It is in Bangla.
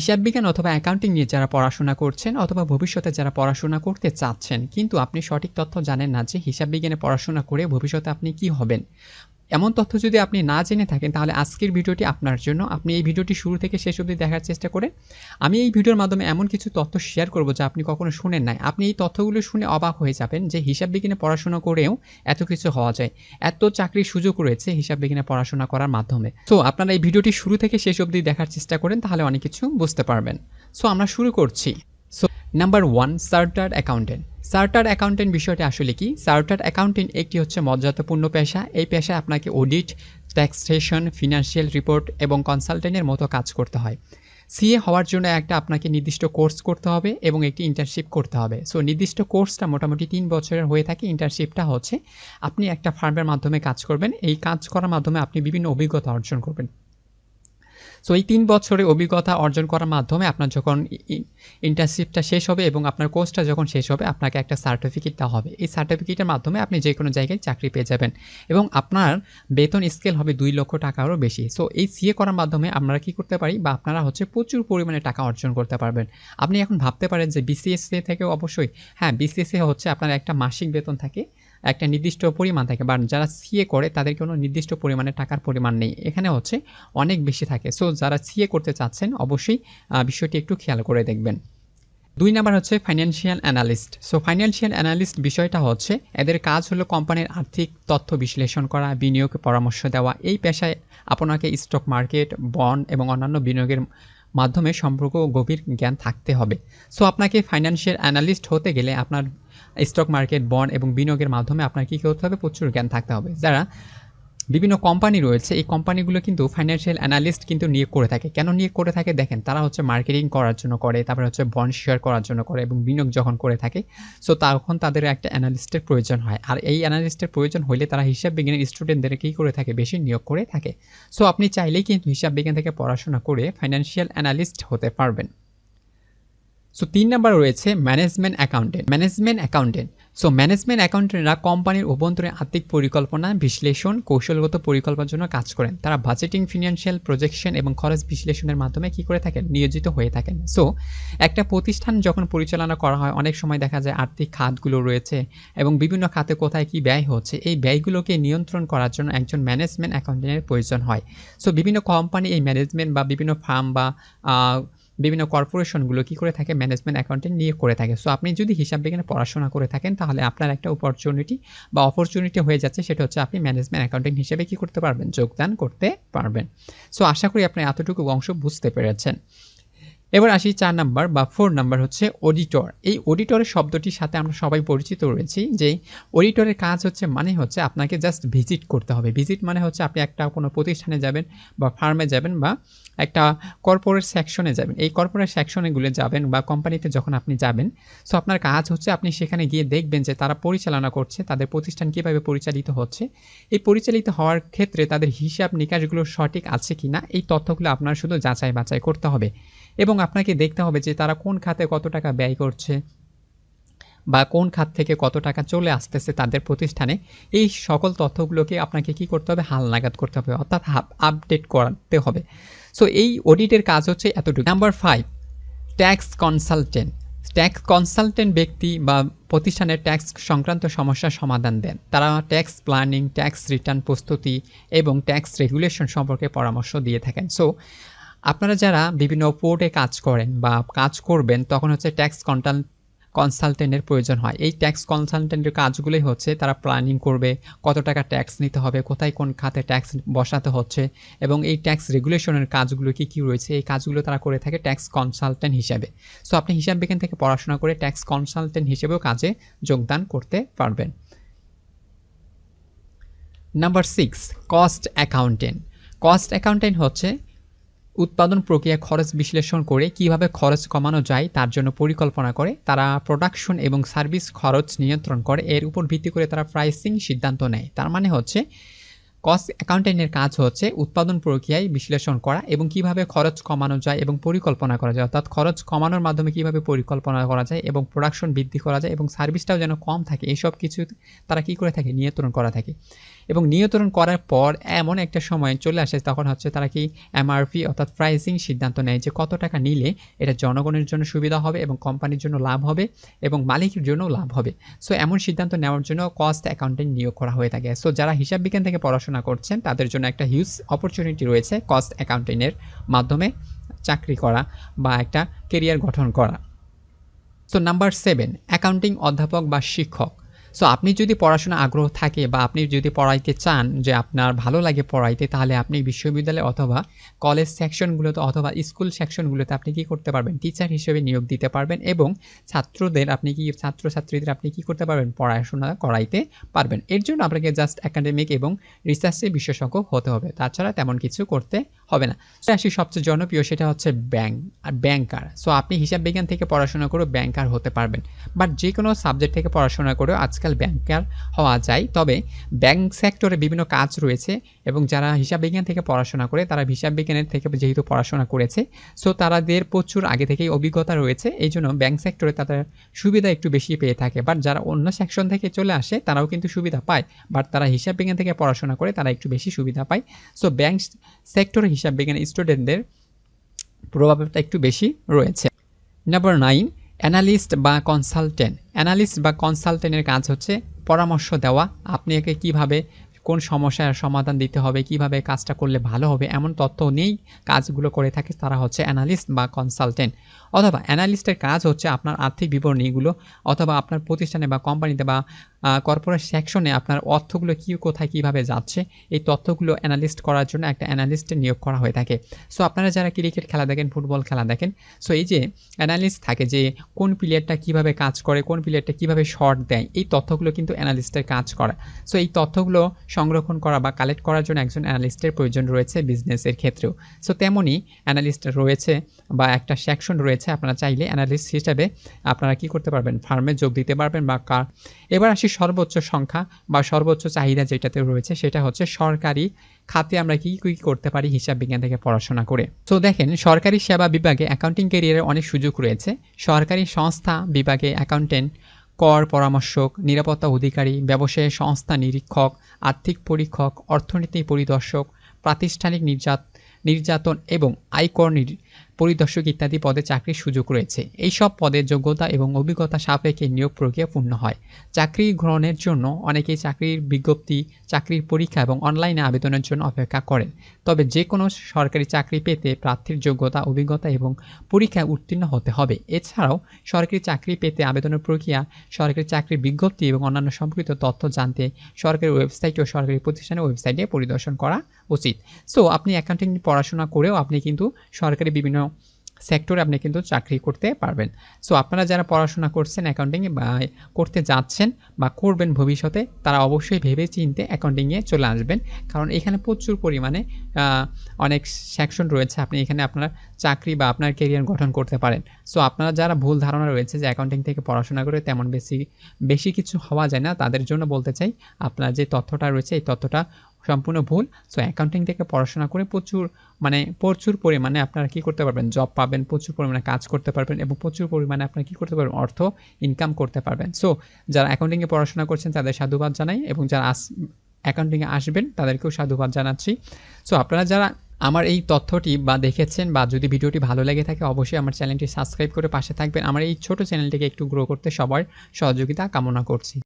হিসাব বিজ্ঞান অথবা অ্যাকাউন্টিং নিয়ে যারা পড়াশোনা করছেন অথবা ভবিষ্যতে যারা পড়াশোনা করতে চাচ্ছেন, কিন্তু আপনি সঠিক তথ্য জানেন না যে হিসাব বিজ্ঞানে পড়াশোনা করে ভবিষ্যতে আপনি কি হবেন। এমন তথ্য যদি আপনি না জেনে থাকেন, তাহলে আজকের ভিডিওটি আপনার জন্য। আপনি এই ভিডিওটি শুরু থেকে শেষ অবধি দেখার চেষ্টা করে আমি এই ভিডিওর মাধ্যমে এমন কিছু তথ্য শেয়ার করব যা আপনি কখনো শুনেন নাই। আপনি এই তথ্যগুলো শুনে অবাক হয়ে যাবেন যে হিসাব বিজ্ঞানে পড়াশোনা করেও এত কিছু হওয়া যায়। এত চাকরির সুযোগ রয়েছে হিসাব বিজ্ঞানে পড়াশোনা করার মাধ্যমে। তো আপনারা এই ভিডিওটি শুরু থেকে শেষ অবধি দেখার চেষ্টা করেন, তাহলে অনেক কিছু বুঝতে পারবেন। সো আমরা শুরু করছি। So number one chartered accountant chartered accountant বিষয়টি আসলে কি? চার্টার্ড অ্যাকাউন্টেন্ট একটি হচ্ছে মর্যাদাপূর্ণ পেশা। এই পেশায় আপনাকে অডিট ট্যাক্সেশন ফিনান্সিয়াল রিপোর্ট এবং কনসালটেন্টের মতো কাজ করতে হয়। সিএ হওয়ার জন্য একটা আপনাকে নির্দিষ্ট কোর্স করতে হবে এবং একটি ইন্টার্নশিপ করতে হবে। সো নির্দিষ্ট কোর্সটা মোটামুটি তিন বছরের হয়ে থাকে। ইন্টার্নশিপটা হচ্ছে আপনি একটা ফার্মের মাধ্যমে কাজ করবেন। এই কাজ করার মাধ্যমে আপনি বিভিন্ন অভিজ্ঞতা অর্জন করবেন। সো এই তিন বছরের অভিজ্ঞতা অর্জন করার মাধ্যমে আপনার যখন ইন্টার্নশিপটা শেষ হবে এবং আপনার কোর্সটা যখন শেষ হবে, আপনাকে একটা সার্টিফিকেট দেওয়া হবে। এই সার্টিফিকেটের মাধ্যমে আপনি যে কোনো জায়গায় চাকরি পেয়ে যাবেন এবং আপনার বেতন স্কেল হবে দুই লক্ষ টাকারও বেশি। সো এই সিএ করার মাধ্যমে আমরা কি করতে পারি বা আপনারা হচ্ছে প্রচুর পরিমাণে টাকা অর্জন করতে পারবেন। আপনি এখন ভাবতে পারেন যে বিসিএসসি থেকে অবশ্যই হ্যাঁ বিসিএসসি হচ্ছে আপনার একটা মাসিক বেতন থাকে। একটা নির্দিষ্ট পরিমাণ থাকে বা যারা সিএ করে, তাদের কোনো নির্দিষ্ট পরিমাণে টাকার পরিমাণ নেই। এখানে হচ্ছে অনেক বেশি থাকে। সো যারা সিএ করতে চাচ্ছেন, অবশ্যই বিষয়টি একটু খেয়াল করে দেখবেন। দুই নাম্বার হচ্ছে financial analyst so financial analyst বিষয়টা হচ্ছে, এদের কাজ হলো কোম্পানির আর্থিক তথ্য বিশ্লেষণ করা, বিনিয়োগ পরামর্শ দেওয়া। এই পেশায় আপনাকে স্টক মার্কেট বন্ড এবং অন্যান্য বিনিয়োগের মাধ্যমে সম্পর্ক গভীর জ্ঞান থাকতে হবে। সো আপনাকে ফাইন্যান্সিয়াল অ্যানালিস্ট হতে গেলে আপনার স্টক মার্কেট বন্ড এবং বিনিয়োগের মাধ্যমে আপনার কী করতে হবে? প্রচুর জ্ঞান থাকতে হবে। যারা বিভিন্ন কোম্পানি রয়েছে, এই কোম্পানিগুলো কিন্তু ফাইন্যান্সিয়াল অ্যানালিস্ট কিন্তু নিয়োগ করে থাকে। কেন নিয়োগ করে থাকে? দেখেন, তারা হচ্ছে মার্কেটিং করার জন্য করে, তারপরে হচ্ছে বন্ড শেয়ার করার জন্য করে এবং বিনিয়োগ যখন করে থাকে সো তখন তাদের একটা অ্যানালিস্টের প্রয়োজন হয়। আর এই অ্যানালিস্টের প্রয়োজন হলে তারা হিসাব বিজ্ঞানের স্টুডেন্টদের কী করে থাকে? বেশি নিয়োগ করে থাকে। সো আপনি চাইলেই কিন্তু হিসাব বিজ্ঞান থেকে পড়াশোনা করে ফাইন্যান্সিয়াল অ্যানালিস্ট হতে পারবেন। সো তিন নাম্বার রয়েছে management accountant management accountant so management অ্যাকাউন্টেন্টরা কোম্পানির অভ্যন্তরীণ আর্থিক পরিকল্পনা, বিশ্লেষণ, কৌশলগত পরিকল্পনার জন্য কাজ করেন। তারা বাজেটিং ফিনান্সিয়াল প্রজেকশন এবং খরচ বিশ্লেষণের মাধ্যমে কী করে থাকেন? নিয়োজিত হয়ে থাকেন। সো একটা প্রতিষ্ঠান যখন পরিচালনা করা হয়, অনেক সময় দেখা যায় আর্থিক খাতগুলো রয়েছে এবং বিভিন্ন খাতে কোথায় কি ব্যয় হচ্ছে, এই ব্যয়গুলোকে নিয়ন্ত্রণ করার জন্য একজন ম্যানেজমেন্ট অ্যাকাউন্টেন্টের প্রয়োজন হয়। সো বিভিন্ন কোম্পানি এই ম্যানেজমেন্ট বা বিভিন্ন ফার্ম বা বিভিন্ন কর্পোরেশনগুলো কী করে থাকে, ম্যানেজমেন্ট অ্যাকাউন্টেন্ট নিয়ে করে থাকে। সো আপনি যদি হিসাব বিজ্ঞানে পড়াশোনা করে থাকেন, তাহলে আপনার একটা অপরচুনিটি বা অপরচুনিটি হয়ে যাচ্ছে, সেটা হচ্ছে আপনি ম্যানেজমেন্ট অ্যাকাউন্টেন্ট হিসেবে কী করতে পারবেন, যোগদান করতে পারবেন। সো আশা করি আপনি এতটুকু অংশ বুঝতে পেরেছেন। এবার আসি চার নাম্বার বা ফোর নাম্বার হচ্ছে অডিটর এই অডিটরের শব্দটির সাথে আমরা সবাই পরিচিত রয়েছি যে অডিটরের কাজ হচ্ছে মানে হচ্ছে আপনাকে জাস্ট ভিজিট করতে হবে। ভিজিট মানে হচ্ছে আপনি একটা কোনো প্রতিষ্ঠানে যাবেন বা ফার্মে যাবেন বা একটা কর্পোরেট সেকশনে যাবেন। এই কর্পোরেট সেকশনেগুলো যাবেন বা কোম্পানিতে যখন আপনি যাবেন সো আপনার কাজ হচ্ছে আপনি সেখানে গিয়ে দেখবেন যে তারা পরিচালনা করছে, তাদের প্রতিষ্ঠান কীভাবে পরিচালিত হচ্ছে। এই পরিচালিত হওয়ার ক্ষেত্রে তাদের হিসাব নিকাশগুলো সঠিক আছে কি না এই তথ্যগুলো আপনার শুধু যাচাই বাছাই করতে হবে। এবং আপনাকে দেখতে হবে যে তারা কোন খাতে কত টাকা ব্যয় করছে বা কোন খাত থেকে কত টাকা চলে আসতেছে তাদের প্রতিষ্ঠানে। এই সকল তথ্যগুলোকে আপনাকে কি করতে হবে? হাল নাগাদ করতে হবে, অর্থাৎ আপডেট করাতে হবে। সো এই অডিটের কাজ হচ্ছে এতটুকু। Number five tax consultant tax consultant ব্যক্তি বা প্রতিষ্ঠানের ট্যাক্স সংক্রান্ত সমস্যার সমাধান দেন। তারা ট্যাক্স প্ল্যানিং ট্যাক্স রিটার্ন প্রস্তুতি এবং ট্যাক্স রেগুলেশন সম্পর্কে পরামর্শ দিয়ে থাকেন। সো আপনারা যারা বিভিন্ন পোর্টে কাজ করেন বা কাজ করবেন, তখন হচ্ছে ট্যাক্স কন্টাল কনসালটেন্টের প্রয়োজন হয়। এই ট্যাক্স কনসালটেন্টের কাজগুলোই হচ্ছে তারা প্ল্যানিং করবে, কত টাকা ট্যাক্স নিতে হবে, কোথায় কোন খাতে ট্যাক্স বসাতে হচ্ছে এবং এই ট্যাক্স রেগুলেশনের কাজগুলো কি কি রয়েছে, এই কাজগুলো তারা করে থাকে ট্যাক্স কনসালটেন্ট হিসাবে। সো আপনি হিসাব বিজ্ঞান থেকে পড়াশোনা করে ট্যাক্স কনসালটেন্ট হিসেবেও কাজে যোগদান করতে পারবেন। Number six cost accountant cost accountant হচ্ছে উৎপাদন প্রক্রিয়া খরচ বিশ্লেষণ করে কীভাবে খরচ কমানো যায় তার জন্য পরিকল্পনা করে, তারা প্রোডাকশন এবং সার্ভিস খরচ নিয়ন্ত্রণ করে, এর উপর ভিত্তি করে তারা প্রাইসিং সিদ্ধান্ত নেয়। তার মানে হচ্ছে কস্ট অ্যাকাউন্টেন্টের কাজ হচ্ছে উৎপাদন প্রক্রিয়ায় বিশ্লেষণ করা এবং কীভাবে খরচ কমানো যায় এবং পরিকল্পনা করা যায়। অর্থাৎ খরচ কমানোর মাধ্যমে কীভাবে পরিকল্পনা করা যায় এবং প্রোডাকশন বৃদ্ধি করা যায় এবং সার্ভিসটাও যেন কম থাকে এইসব কিছু তারা কি করে থাকে? নিয়ন্ত্রণ করা থাকে। এবং নিয়ন্ত্রণ করার পর এমন একটা সময় চলে আসে তখন হচ্ছে তারা কি এমআরপি অর্থাৎ প্রাইসিং সিদ্ধান্ত নেয় যে কত টাকা নিলে এটা জনগণের জন্য সুবিধা হবে এবং কোম্পানির জন্য লাভ হবে এবং মালিকের জন্যও লাভ হবে। সো এমন সিদ্ধান্ত নেওয়ার জন্য কস্ট অ্যাকাউন্টিং নিয়োগ করা হয়ে থাকে। সো যারা হিসাব বিজ্ঞান থেকে পড়াশোনা করছেন, তাদের জন্য একটা হিউজ অপরচুনিটি রয়েছে কস্ট অ্যাকাউন্টিংয়ের মাধ্যমে চাকরি করা বা একটা কেরিয়ার গঠন করা। সো নাম্বার সেভেন অ্যাকাউন্টিং অধ্যাপক বা শিক্ষক। সো আপনি যদি পড়াশোনা আগ্রহ থাকে বা আপনি যদি পড়াইতে চান যে আপনার ভালো লাগে পড়াইতে, তাহলে আপনি বিশ্ববিদ্যালয় অথবা কলেজ সেকশনগুলোতে অথবা স্কুল সেকশনগুলোতে আপনি কি করতে পারবেন? টিচার হিসেবে নিয়োগ দিতে পারবেন এবং ছাত্রদের আপনি কি, ছাত্রছাত্রীদের আপনি কি করতে পারবেন? পড়াশোনা করাইতে পারবেন। এর জন্য আপনাকে জাস্ট একাডেমিক এবং রিসার্চে বিশেষজ্ঞ হতে হবে। তাছাড়া তেমন কিছু করতে হবে না। আসি সবচেয়ে জনপ্রিয়, সেটা হচ্ছে ব্যাংক, আর ব্যাংকার। সো আপনি হিসাব বিজ্ঞান থেকে পড়াশোনা করে ব্যাংকার হতে পারবেন। বাট যে কোনো সাবজেক্ট থেকে পড়াশোনা করেও আজকাল ব্যাংকার হওয়া যায়। তবে ব্যাংক সেক্টরে বিভিন্ন কাজ রয়েছে এবং যারা হিসাব বিজ্ঞান থেকে পড়াশোনা করে, তারা হিসাব বিজ্ঞানের থেকে যেহেতু পড়াশোনা করেছে সো তাদের প্রচুর আগে থেকেই অভিজ্ঞতা রয়েছে। এই জন্য ব্যাংক সেক্টরে তাদের সুবিধা একটু বেশি পেয়ে থাকে। বাট যারা অন্য সেকশন থেকে চলে আসে, তারাও কিন্তু সুবিধা পায়। বাট তারা হিসাব বিজ্ঞান থেকে পড়াশোনা করে, তারা একটু বেশি সুবিধা পায়। সো ব্যাংক সেক্টরে হিসাব বিজ্ঞান স্টুডেন্টদের প্রভাবটা একটু বেশি রয়েছে। নাম্বার নাইন অ্যানালিস্ট বা কনসালটেন্ট। অ্যানালিস্ট বা কনসালটেন্টের কাজ হচ্ছে পরামর্শ দেওয়া, আপনি একে কীভাবে, কোন সমস্যার সমাধান দিতে হবে, কীভাবে কাজটা করলে ভালো হবে, এমন তথ্য নেই কাজগুলো করে থাকে তারা হচ্ছে অ্যানালিস্ট বা কনসালটেন্ট। অথবা অ্যানালিস্টের কাজ হচ্ছে আপনার আর্থিক বিবরণীগুলো, অথবা আপনার প্রতিষ্ঠানে বা কোম্পানিতে বা কর্পোরেট সেকশনে আপনার অর্থগুলো কী, কোথায়, কীভাবে যাচ্ছে, এই তথ্যগুলো অ্যানালিস্ট করার জন্য একটা অ্যানালিস্টের নিয়োগ করা হয়ে থাকে। সো আপনারা যারা ক্রিকেট খেলা দেখেন ফুটবল খেলা দেখেন সো এই যে অ্যানালিস্ট থাকে যে কোন প্লেয়ারটা কীভাবে কাজ করে, কোন প্লেয়ারটা কীভাবে শর্ট দেয়, এই তথ্যগুলো কিন্তু অ্যানালিস্টের কাজ করা। সো এই তথ্যগুলো সংরক্ষণ করা বা কালেক্ট করার জন্য একজন অ্যানালিস্টের প্রয়োজন রয়েছে বিজনেসের ক্ষেত্রেও। সো তেমনই অ্যানালিস্ট রয়েছে বা একটা সেকশন রয়েছে, আপনারা চাইলে অ্যানালিস্ট হিসাবে আপনারা কি করতে পারবেন ফার্মে যোগ দিতে পারবেন বা কার এবার আসি সর্বোচ্চ সংখ্যা বা সর্বোচ্চ চাহিদা যেটাতে রয়েছে, সেটা হচ্ছে সরকারি খাতে আমরা কি কি করতে পারি হিসাব বিজ্ঞান থেকে পড়াশোনা করে। তো দেখেন, সরকারি সেবা বিভাগে অ্যাকাউন্টিং ক্যারিয়ারের অনেক সুযোগ রয়েছে। সরকারি সংস্থা বিভাগে অ্যাকাউন্টেন্ট কর পরামর্শক, নিরাপত্তা অধিকারী, ব্যবসায়ী সংস্থা নিরীক্ষক, আর্থিক পরীক্ষক, অর্থনীতি পরিদর্শক, প্রাতিষ্ঠানিক নির্যাত, নির্যাতন এবং আয়কর পরিদর্শক ইত্যাদি পদে চাকরির সুযোগ রয়েছে। এই সব পদে যোগ্যতা এবং অভিজ্ঞতা সাপেক্ষে নিয়োগ প্রক্রিয়া পূর্ণ হয়। চাকরি গ্রহণের জন্য অনেকেই চাকরির বিজ্ঞপ্তি, চাকরির পরীক্ষা এবং অনলাইনে আবেদনের জন্য অপেক্ষা করেন। তবে যে কোনো সরকারি চাকরি পেতে প্রার্থীর যোগ্যতা, অভিজ্ঞতা এবং পরীক্ষায় উত্তীর্ণ হতে হবে। এছাড়াও সরকারি চাকরি পেতে আবেদনের প্রক্রিয়া, সরকারি চাকরির বিজ্ঞপ্তি এবং অন্যান্য সম্পর্কিত তথ্য জানতে সরকারি ওয়েবসাইট ও সরকারি প্রতিষ্ঠানের ওয়েবসাইটে পরিদর্শন করা উচিত। সো, আপনি অ্যাকাউন্টিং পড়াশোনা করেও আপনি কিন্তু সরকারি বিভিন্ন সেক্টরে আপনি কিন্তু চাকরি করতে পারবেন। সো আপনারা যারা পড়াশোনা করছেন অ্যাকাউন্টিংয়ে বা করতে যাচ্ছেন বা করবেন ভবিষ্যতে, তারা অবশ্যই ভেবে চিনতে অ্যাকাউন্টিংয়ে চলে আসবেন। কারণ এখানে প্রচুর পরিমাণে অনেক সেকশন রয়েছে। আপনি এখানে আপনার চাকরি বা আপনার কেরিয়ার গঠন করতে পারেন। সো আপনারা যারা ভুল ধারণা রয়েছে যে অ্যাকাউন্টিং থেকে পড়াশোনা করে তেমন বেশি বেশি কিছু হওয়া যায় না, তাদের জন্য বলতে চাই, আপনার যে তথ্যটা রয়েছে, এই তথ্যটা সম্পূর্ণ ভুল। সো অ্যাকাউন্টিং থেকে পড়াশোনা করে প্রচুর মানে প্রচুর পরিমাণে আপনারা কী করতে পারবেন? জব পাবেন, প্রচুর পরিমাণে কাজ করতে পারবেন এবং প্রচুর পরিমাণে আপনারা কী করতে পারবেন? অর্থ ইনকাম করতে পারবেন। সো যারা অ্যাকাউন্টিংয়ে পড়াশোনা করছেন, তাদের সাধুবাদ জানাই এবং যারা আস অ্যাকাউন্টিংয়ে আসবেন, তাদেরকেও সাধুবাদ জানাচ্ছি। সো আপনারা যারা আমার এই তথ্যটি বা দেখেছেন বা যদি ভিডিওটি ভালো লেগে থাকে, অবশ্যই আমার চ্যানেলটি সাবস্ক্রাইব করে পাশে থাকবেন। আমার এই ছোট চ্যানেলটিকে একটু গ্রো করতে সবার সহযোগিতা কামনা করছি।